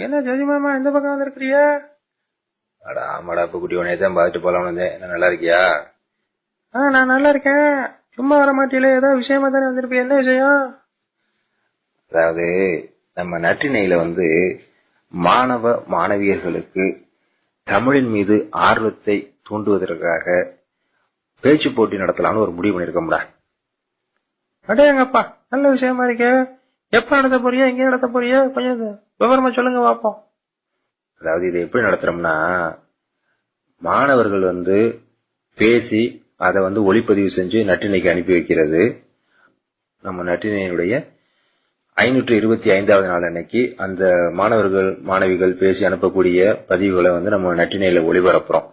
என்ன ஜோதி மாமா இந்த பக்கம் வந்திருக்கிறியா அட ஆமாடா இப்ப குட்டி உனைய தான் பார்த்துட்டு போலாம்னு வந்தேன். என்ன நல்லா இருக்கியா? ஆ நான் நல்லா இருக்கேன். சும்மா வர மாட்டியில ஏதோ விஷயமா தானே வந்திருப்பிய என்ன விஷயம்? அதாவது நம்ம நற்றினையில வந்து மாணவ மாணவியர்களுக்கு தமிழின் மீது ஆர்வத்தை தூண்டுவதற்காக பேச்சு போட்டி நடத்தலாம்னு ஒரு முடிவு பண்ணிருக்கோம்டா அடேங்கப்பா நல்ல விஷயமா இருக்கே. எப்ப நடத்த போறியா எங்க நடத்த போறியா கொஞ்சம் விவரமா சொல்லுங்க பாப்போம் அதாவது இதை எப்படி நடத்துறோம்னா மாணவர்கள் வந்து பேசி அதை வந்து ஒளிப்பதிவு செஞ்சு நட்டினைக்கு அனுப்பி வைக்கிறது. நம்ம நட்டினையினுடைய ஐநூற்று இருபத்தி ஐந்தாவது நாள் அன்னைக்கு அந்த மாணவர்கள் மாணவிகள் பேசி அனுப்பக்கூடிய பதிவுகளை வந்து நம்ம நட்டினையில ஒளிபரப்புறோம்.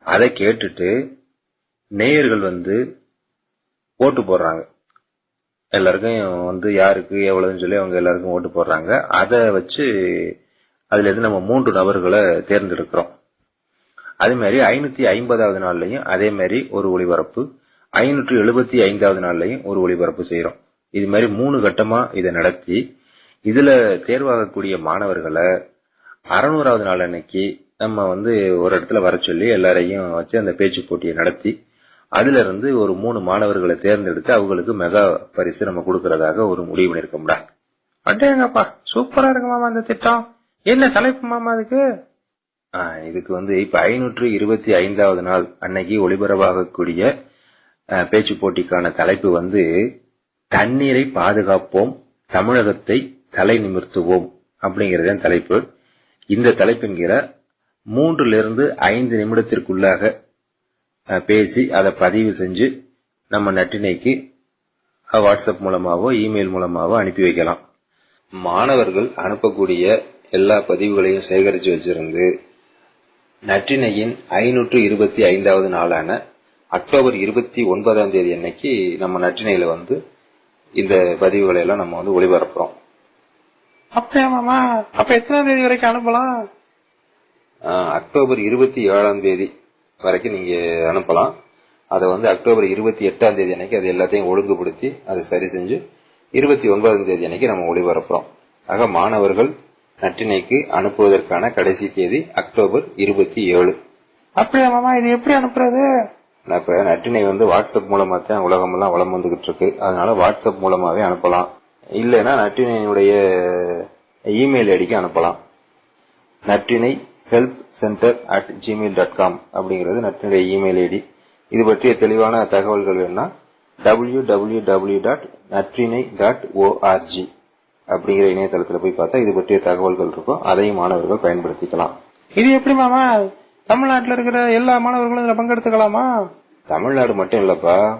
அதை கேட்டுட்டு நேயர்கள் வந்து ஓட்டு போடுறாங்க. எல்லாருக்கும் வந்து யாருக்கு எவ்வளவுன்னு சொல்லி அவங்க எல்லாருக்கும் ஓட்டு போடுறாங்க. அதை வச்சு அதுல இருந்து நம்ம மூன்று நபர்களை தேர்ந்தெடுக்கிறோம். அதே மாதிரி ஐநூத்தி ஐம்பதாவது நாள்லயும் அதே மாதிரி ஒரு ஒளிபரப்பு ஐநூற்று எழுபத்தி ஐந்தாவது நாள்லயும் ஒரு ஒளிபரப்பு செய்யறோம் இது மாதிரி மூணு கட்டமா இதை நடத்தி இதுல தேர்வாகக்கூடிய மாணவர்களை அறுநூறாவது நாள் அன்னைக்கு நம்ம வந்து ஒரு இடத்துல வர சொல்லி எல்லாரையும் வச்சு அந்த பேச்சு போட்டியை நடத்தி அதுல இருந்து ஒரு மூணு மாணவர்களை தேர்ந்தெடுத்து அவங்களுக்கு மெகா பரிசு நம்ம கொடுக்கறதாக ஒரு முடிவு பண்ணிருக்கோம்டா அட்டேங்கப்பா சூப்பரா இருக்கு மாமா அந்த திட்டம். என்ன தலைப்பு மாமா அதுக்கு? இதுக்கு வந்து இப்ப ஐநூற்று இருபத்தி ஐந்தாவது நாள் அன்னைக்கு ஒளிபரப்பாகக்கூடிய பேச்சு போட்டிக்கான தலைப்பு வந்து தண்ணீரை பாதுகாப்போம் தமிழகத்தை தலை நிமிர்த்துவோம் அப்படிங்கறத தலைப்பு. இந்த தலைப்புங்கிற மூன்றுல இருந்து ஐந்து நிமிடத்திற்குள்ளாக பேசி அதை பதிவு செஞ்சு நம்ம நட்டினைக்கு வாட்ஸ்அப் மூலமாவோ இமெயில் மூலமாவோ அனுப்பி வைக்கலாம். மாணவர்கள் அனுப்பக்கூடிய எல்லா பதிவுகளையும் சேகரித்து வச்சிருந்து நற்றினையின் ஐநூற்று இருபத்தி ஐந்தாவது நாளான அக்டோபர் இருபத்தி ஒன்பதாம் தேதி அன்னைக்கு நம்ம நற்றினையில வந்து இந்த பதிவுகளை எல்லாம் நம்ம வந்து ஒளிபரப்புறோம். அப்படியா மாமா அப்ப எத்தனாம் தேதி வரைக்கும் அனுப்பலாம்? அக்டோபர் இருபத்தி ஏழாம் தேதி. வரைக்கும் நீங்க அனுப்பலாம். அதை வந்து அக்டோபர் இருபத்தி எட்டாம் தேதி அன்னைக்கு அது எல்லாத்தையும் ஒழுங்குபடுத்தி அதை சரி செஞ்சு இருபத்தி ஒன்பதாம் தேதி அன்னைக்கு நம்ம ஒளிபரப்புறோம். ஆக மாணவர்கள் நற்றினைக்கு அனுப்புவதற்கான கடைசி தேதி அக்டோபர் இருபத்தி ஏழு. அப்படியா மாமா? இது எப்படி அனுப்புறது? நான் இப்ப நற்றினை வந்து வாட்ஸ்அப் மூலமா தான் உலகமெல்லாம் வளம் வந்துகிட்டு இருக்கு. அதனால வாட்ஸ்அப் மூலமாவே அனுப்பலாம். இல்லைன்னா நற்றினையுடைய இமெயில் ஐடிக்கு அனுப்பலாம். Natrinai help center at gmail dot com அப்படிங்கிறது நற்றினுடைய இமெயில் ஐடி. இது பற்றிய தெளிவான தகவல்கள் வேணும்னா W W W dot Natrinai dot O R G அப்படிங்கிற இணையதளத்தில் போய் பார்த்தா இது பற்றிய தகவல்கள் இருக்கும். அதையும் மாணவர்கள் பயன்படுத்திக்கலாம். இது எப்படி மாமா? தமிழ்நாட்டுல இருக்கிற எல்லா மாணவர்களும் இதுல பங்கெடுத்துக்கலாமா? தமிழ்நாடு மட்டும் இல்லப்பா.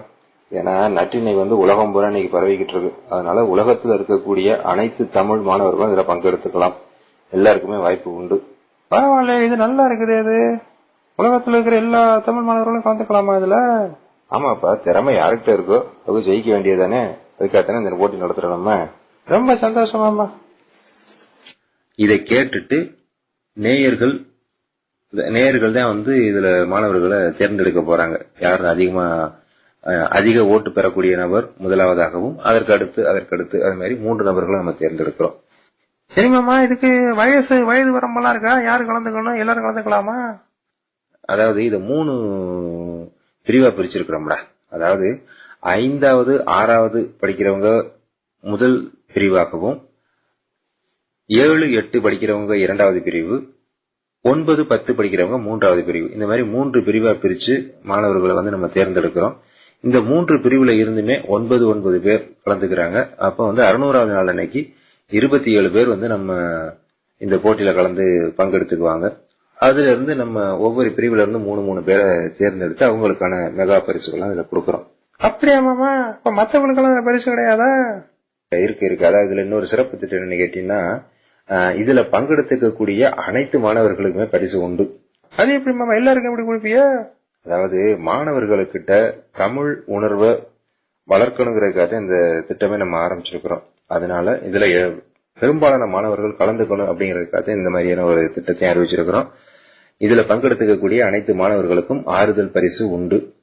ஏன்னா நற்றினை வந்து உலகம் பூரா இன்னைக்கு பரவிக்கிட்டு இருக்கு. அதனால உலகத்துல இருக்கக்கூடிய அனைத்து தமிழ் மாணவர்களும் இதுல பங்கெடுத்துக்கலாம். எல்லாருக்குமே வாய்ப்பு உண்டு. பரவாயில்ல இது நல்லா இருக்குது இது. உலகத்துல இருக்கிற எல்லா தமிழ் மாணவர்களும் கலந்துக்கலாமா இதுல? ஆமாப்பா திறமை யாருக்கிட்ட இருக்கோ அவங்க ஜெயிக்க வேண்டியதானே அதுக்காகத்தானே இந்த போட்டி நடத்துறோம் நம்ம. ரொம்ப சந்தோஷம் மாமா இதை கேட்டுட்டு நேயர்கள் நேயர்கள் தான் வந்து இதுல மாணவர்களை தேர்ந்தெடுக்க போறாங்க. யார் அதிகமா அஹ், அதிக ஓட்டு பெறக்கூடிய நபர் முதலாவதாகவும் அதற்கு அடுத்து அதற்கு அடுத்து அது மாதிரி மூன்று நபர்களை நம்ம தேர்ந்தெடுக்கிறோம். சரி இதுக்கு வயசு வயது வரம்பெல்லாம் இருக்கா? யாரு கலந்துக்கணும்? எல்லாரும் கலந்துக்கலாமா? அதாவது இது மூணு பிரிவா பிரிச்சிருக்கிறோம்டா. அதாவது ஐந்தாவது ஆறாவது படிக்கிறவங்க முதல் பிரிவாகவும் ஏழு எட்டு படிக்கிறவங்க இரண்டாவது பிரிவு ஒன்பது பத்து படிக்கிறவங்க மூன்றாவது பிரிவு. இந்த மாதிரி மூன்று பிரிவா பிரிச்சு மாணவர்களை வந்து நம்ம தேர்ந்தெடுக்கிறோம். இந்த மூன்று பிரிவுல இருந்துமே ஒன்பது ஒன்பது பேர் கலந்துக்கிறாங்க. அப்ப வந்து அறுநூறாவது நாள் அன்னைக்கு இருபத்தி ஏழு பேர் வந்து நம்ம இந்த போட்டியில கலந்து பங்கெடுத்துக்குவாங்க. அதுல இருந்து நம்ம ஒவ்வொரு பிரிவுல இருந்து மூணு மூணு பேரை தேர்ந்தெடுத்து அவங்களுக்கான மெகா பரிசுகள் இதுல கொடுக்கறோம். அப்படியா மாமா? இப்ப மத்தவங்களுக்கெல்லாம் பரிசு கிடையாதா? இருக்கு இருக்கு அதாவது இதுல இன்னொரு சிறப்பு திட்டம் என்ன கேட்டீங்கன்னா இதுல பங்கெடுத்துக்கக்கூடிய அனைத்து மாணவர்களுக்குமே பரிசு உண்டு. அது எப்படி மாமா? எல்லாருக்கும் எப்படி கொடுப்பிய அதாவது மாணவர்களுக்கிட்ட தமிழ் உணர்வை வளர்க்கணுங்கிறதுக்காக இந்த திட்டமே நம்ம ஆரம்பிச்சிருக்கிறோம். அதனால இதுல எ- பெரும்பாலான மாணவர்கள் கலந்துக்கணும் அப்படிங்கறதுக்காக இந்த மாதிரியான ஒரு திட்டத்தை அறிவிச்சிருக்கிறோம். இதுல பங்கெடுத்துக்கக்கூடிய அனைத்து மாணவர்களுக்கும் ஆறுதல் பரிசு உண்டு.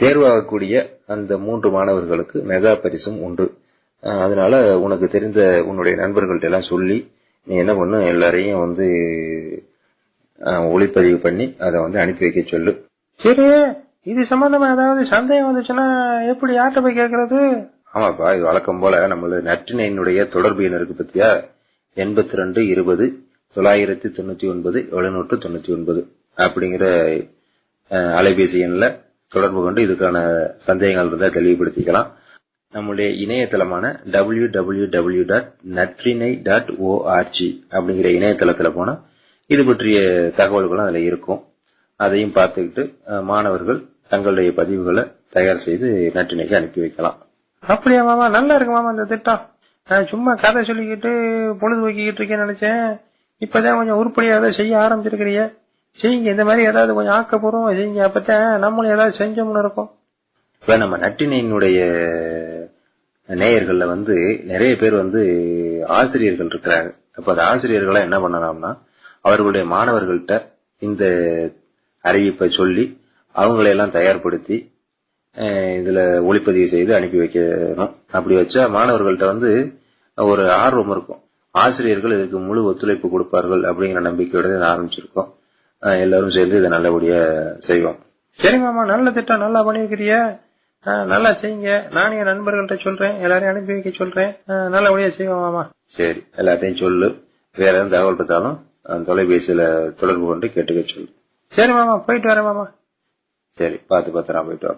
தேர்வாகக்கூடிய அந்த மூன்று மாணவர்களுக்கு மெகா பரிசும் உண்டு. அதனால உனக்கு தெரிந்த உன்னுடைய நண்பர்கள்ட்ட எல்லாம் சொல்லி நீ என்ன பண்ணு எல்லாரையும் வந்து ஒளிப்பதிவு பண்ணி அதை வந்து அனுப்பி வைக்க சொல்லு. சரி இது சம்பந்தமா ஏதாவது சந்தேகம் வந்துச்சுன்னா எப்படி யார்கிட்ட போய் கேக்குறது ஆமாப்பா இது வழக்கம் போல நம்மள நற்றினையினுடைய தொடர்பு எண் இருக்கு பத்தியா? எண்பத்தி ரெண்டு இருபது தொள்ளாயிரத்தி தொண்ணூத்தி ஒன்பது எழுநூற்று தொண்ணூத்தி ஒன்பது அப்படிங்கிற அலைபேசி எண்ல தொடர்பு கொண்டு இதுக்கான சந்தேகங்கள் இருந்தால் தெளிவுபடுத்திக்கலாம். நம்முடைய இணையதளமான W W W dot Natrinai dot O R G அப்படிங்கிற இணையதளத்தில் போனால் இது பற்றிய தகவல்களும் அதில் இருக்கும். அதையும் பார்த்துக்கிட்டு மாணவர்கள் தங்களுடைய பதிவுகளை தயார் செய்து நற்றினைக்கு அனுப்பி வைக்கலாம். அப்படியா மாமா? நல்லா இருக்கு மாமா இந்த திட்டம். நான் சும்மா கதை சொல்லிக்கிட்டு பொழுது போக்கிக்கிட்டு இருக்கேன்னு நினைச்சேன். இப்பதான் கொஞ்சம் உருப்படியாக ஏதாவது செய்ய ஆரம்பிச்சிருக்கிறிய செய்யுங்க இந்த மாதிரி ஏதாவது கொஞ்சம் ஆக்கப்பூர்வமா செய்யுங்க. அப்பத்தான் நம்மளும் ஏதாவது செஞ்சோம்னு இருக்கும். இப்ப நம்ம நட்டினையினுடைய நேயர்கள்ல வந்து நிறைய பேர் வந்து ஆசிரியர்கள் இருக்கிறாங்க. அப்ப அந்த ஆசிரியர்களா என்ன பண்ணலாம்னா அவர்களுடைய மாணவர்கள்ட்ட இந்த அறிவிப்பை சொல்லி அவங்களையெல்லாம் தயார்படுத்தி இதுல ஒளிப்பதிவு செய்து அனுப்பி வைக்கணும். அப்படி வச்சா மாணவர்கள்ட்ட வந்து ஒரு ஆர்வம் இருக்கும். ஆசிரியர்கள் இதுக்கு முழு ஒத்துழைப்பு கொடுப்பார்கள் அப்படிங்கிற நம்பிக்கையோட இதை ஆரம்பிச்சிருக்கோம். எல்லாரும் சேர்ந்து இதை நல்லபடியா செய்வோம். சரி மாமா நல்ல திட்டம் நல்லா பண்ணிருக்கிறிய நல்லா செய்யுங்க. நானும் என் நண்பர்கள்ட்ட சொல்றேன். எல்லாரையும் அனுப்பி வைக்க சொல்றேன். நல்லபடியா செய்வோம் மாமா. சரி எல்லாத்தையும் சொல்லு. வேற எதுவும் தகவல் பார்த்தாலும் தொலைபேசியில தொடர்பு கொண்டு கேட்டுக்க சொல்லு. சரி மாமா போயிட்டு வரேன் மாமா. சரி பார்த்து பத்திரம் போயிட்டு வா